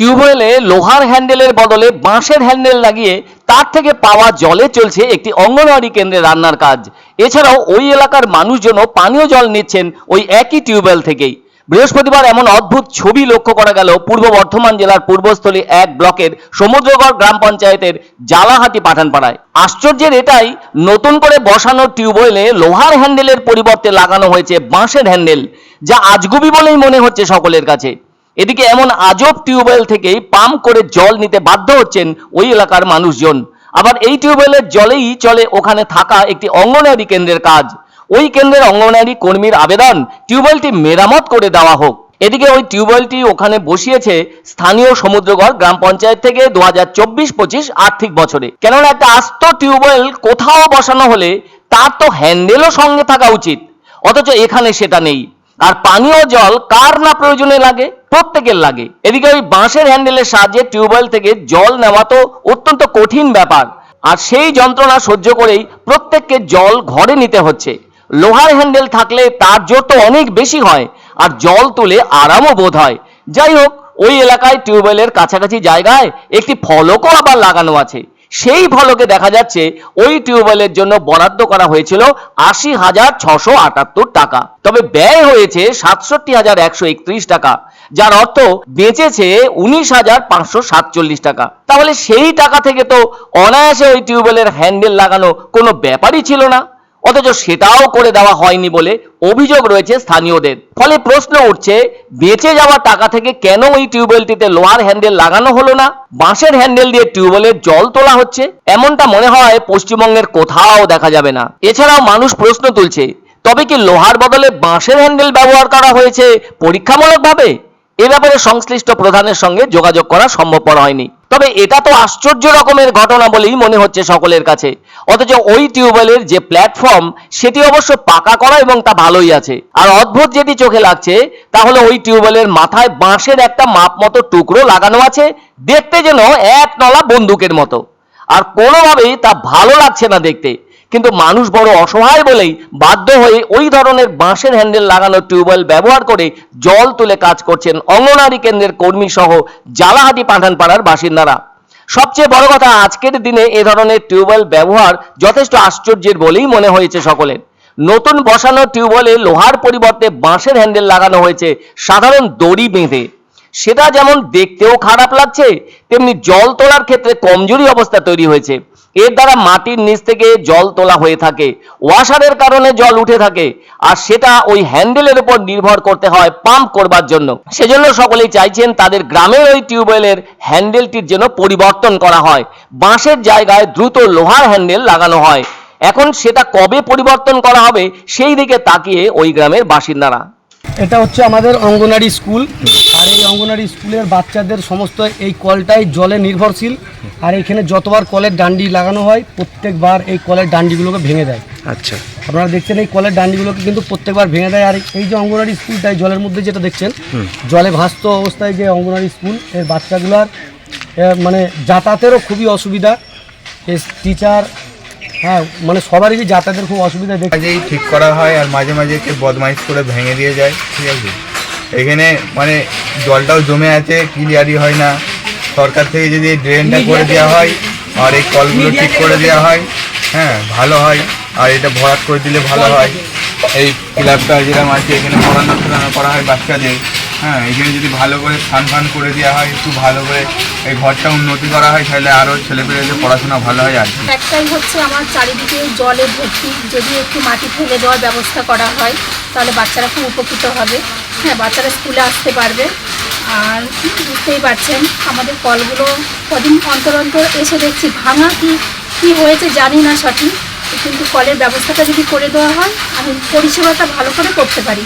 টিউবওয়েলে লোহার হ্যান্ডেলের বদলে বাঁশের হ্যান্ডেল লাগিয়ে তার থেকে পাওয়া জলে চলছে একটি অঙ্গনওয়াড়ি কেন্দ্রে রান্নার কাজ। এছাড়াও ওই এলাকার মানুষজনও পানীয় জল নিচ্ছেন ওই একই টিউবওয়েল থেকেই। বৃহস্পতিবার এমন অদ্ভুত ছবি লক্ষ্য করা গেল পূর্ব বর্ধমান জেলার পূর্বস্থলী এক ব্লকের সমুদ্রগড় গ্রাম পঞ্চায়েতের জালাহাটি পাঠানপাড়ায়। আশ্চর্যের এটাই, নতুন করে বসানো টিউবওয়েলে লোহার হ্যান্ডেলের পরিবর্তে লাগানো হয়েছে বাঁশের হ্যান্ডেল, যা আজগুবি বলেই মনে হচ্ছে সকলের কাছে। এদিকে এমন আজব টিউবওয়েল থেকেই পাম্প করে জল নিতে বাধ্য হচ্ছেন ওই এলাকার মানুষজন। আবার এই টিউবওয়েলের জলেই চলে ওখানে থাকা একটি অঙ্গনওয়াড়ি কেন্দ্রের কাজ। ওই কেন্দ্রের অঙ্গনওয়াড়ি কর্মীর আবেদন টিউবওয়েলটি মেরামত করে দেওয়া হোক। এদিকে ওই টিউবওয়েলটি ওখানে বসিয়েছে স্থানীয় সমুদ্রগড় গ্রাম পঞ্চায়েত থেকে দু হাজার চব্বিশ পঁচিশ আর্থিক বছরে। কেননা একটা আস্ত টিউবওয়েল কোথাও বসানো হলে তার তো হ্যান্ডেলও সঙ্গে থাকা উচিত। অথচ এখানে সেটা নেই। আর পানীয় জল কার না প্রয়োজনে লাগে? প্রত্যেকের লাগে। এদিকে ওই বাঁশের হ্যান্ডেলের সাহায্যে টিউবওয়েল থেকে জল নেওয়া তো অত্যন্ত কঠিন ব্যাপার। আর সেই যন্ত্রণা সহ্য করেই প্রত্যেককে জল ঘরে নিতে হচ্ছে। লোহার হ্যান্ডেল থাকলে তার জোর তো অনেক বেশি হয়, আর জল তুলে আরামও বোধ হয়। যাই হোক, ওই এলাকায় টিউবওয়েলের কাছাকাছি জায়গায় একটি ফলকও আবার লাগানো আছে। সেই ফলকে দেখা যাচ্ছে ওই টিউবওয়েলের জন্য বরাদ্দ করা হয়েছিল আশি হাজার ছশো আটাত্তর টাকা। তবে ব্যয় হয়েছে সাতষট্টি হাজার একশো একত্রিশ টাকা, যার অর্থ বেঁচেছে উনিশ হাজার পাঁচশো সাতচল্লিশ টাকা। তাহলে সেই টাকা থেকে তো অনায়াসে ওই টিউবওয়েলের হ্যান্ডেল লাগানো কোনো ব্যাপারই ছিল না। অথচ সেটাও করে দেওয়া হয়নি বলে অভিযোগ রয়েছে স্থানীয়দের। ফলে প্রশ্ন উঠছে, বেঁচে যাওয়া টাকা থেকে কেন ওই টিউবওয়েলটিতে লোহার হ্যান্ডেল লাগানো হলো না? বাঁশের হ্যান্ডেল দিয়ে টিউবওয়েলের জল তোলা হচ্ছে? এমনটা মনে হয় পশ্চিমবঙ্গের কোথাও দেখা যাবে না। এছাড়াও মানুষ প্রশ্ন তুলছে, তবে কি লোহার বদলে বাঁশের হ্যান্ডেল ব্যবহার করা হয়েছে পরীক্ষামূলকভাবে? এ ব্যাপারে সংশ্লিষ্ট প্রধানের সঙ্গে যোগাযোগ করা সম্ভবপর হয়নি। তবে এটা তো আশ্চর্য রকমের ঘটনা বলেই মনে হচ্ছে সকলের কাছে। অথচ ওই টিউবওয়েলের যে প্ল্যাটফর্ম, সেটি অবশ্য পাকা করা এবং তা ভালোই আছে। আর অদ্ভুত যেটি চোখে লাগছে তাহলে ওই টিউবওয়েলের মাথায় বাঁশের একটা মাপ মতো টুকরো লাগানো আছে, দেখতে যেন এক নলা বন্দুকের মতো। আর কোনোভাবেই তা ভালো লাগছে না দেখতে। কিন্তু মানুষ বড় অসহায় বলেই বাধ্য হয়ে ওই ধরনের বাঁশের হ্যান্ডেল লাগানো টিউবওয়েল ব্যবহার করে জল তুলে কাজ করছেন অঙ্গনারী কেন্দ্রের কর্মী সহ জালাহাটি পাঠানপাড়ার বাসিন্দারা। সবচেয়ে বড় কথা, আজকের দিনে এ ধরনের টিউবওয়েল ব্যবহার যথেষ্ট আশ্চর্যের বলেই মনে হয়েছে সকলের। নতুন বসানো টিউবওয়েলে লোহার পরিবর্তে বাঁশের হ্যান্ডেল লাগানো হয়েছে, সাধারণ দড়ি বেঁধে। সেটা যেমন দেখতেও খারাপ লাগছে, তেমনি জল তোলার ক্ষেত্রে কমজোরি অবস্থা তৈরি হয়েছে। এর দ্বারা মাটির নিচ থেকে জল তোলা হয়ে থাকে, ওয়াশারের কারণে জল উঠে থাকে, আর সেটা ওই হ্যান্ডেলের উপর নির্ভর করতে হয় পাম্প করবার জন্য। সেজন্য সকলেই চাইছেন তাদের গ্রামের ওই টিউবওয়েলের হ্যান্ডেলটির জন্য পরিবর্তন করা হয়, বাঁশের জায়গায় দ্রুত লোহার হ্যান্ডেল লাগানো হয়। এখন সেটা কবে পরিবর্তন করা হবে, সেই দিকে তাকিয়ে ওই গ্রামের বাসিন্দারা। এটা হচ্ছে আমাদের অঙ্গনারী স্কুল। আর এই অঙ্গনারী স্কুলের বাচ্চাদের সমস্ত এই কলটাই জলে নির্ভরশীল। আর এখানে যতবার কলের ডান্ডি লাগানো হয় প্রত্যেকবার এই কলের ডান্ডিগুলোকে ভেঙে দেয়। আচ্ছা। আপনারা দেখছেন এই কলের ডান্ডিগুলোকে কিন্তু প্রত্যেকবার ভেঙে দেয়। আর এই যে অঙ্গনারী স্কুলটাই জলের মধ্যে যেটা দেখছেন জলে ভাসত অবস্থায় যে অঙ্গনারী স্কুলের বাচ্চাগুলোর মানে যাতায়াতেরও খুবই অসুবিধা। টিচার হ্যাঁ মানে সবারই যাতায়াতের খুব অসুবিধা দেখ মাঝেই ঠিক করা হয় আর মাঝে মাঝে একটু বদমাইশ করে ভেঙে দিয়ে যায় ঠিক আছে? এখানে মানে জলটাও জমে আছে ক্লিয়ারই হয় না। সরকার থেকে যদি ড্রেনটা করে দেওয়া হয় আর এই কলগুলো ঠিক করে দেওয়া হয় হ্যাঁ ভালো হয়। আর এটা ভরাট করে দিলে ভালো হয়। এই ক্লাবটা যেরকম আছে এখানে পড়ানো করা হয় বাচ্চাদের। হ্যাঁ এখানে যদি ভালো করে স্নান ফান করে দেওয়া হয়, একটু ভালো করে এই ঘরটা উন্নতি করা হয়, তাহলে আরও ছেলেপেলেদের পড়াশোনা ভালো হয় আর একটাই হচ্ছে আমার চারিদিকে জলে ভর্তি, যদি একটু মাটি ফেলে দেওয়ার ব্যবস্থা করা হয়, তাহলে বাচ্চারা খুব উপকৃত হবে। হ্যাঁ বাচ্চারা স্কুলে আসতে পারবে। আর বুঝতেই পারছেন, আমাদের কলগুলো কদিন অন্তর অন্তর এসে দেখছি, ভাঙা কি কি হয়েছে জানি না সঠিক, কিন্তু কলের ব্যবস্থাটা যদি করে দেওয়া হয়, আমি পরিষেবাটা ভালো করে করতে পারি।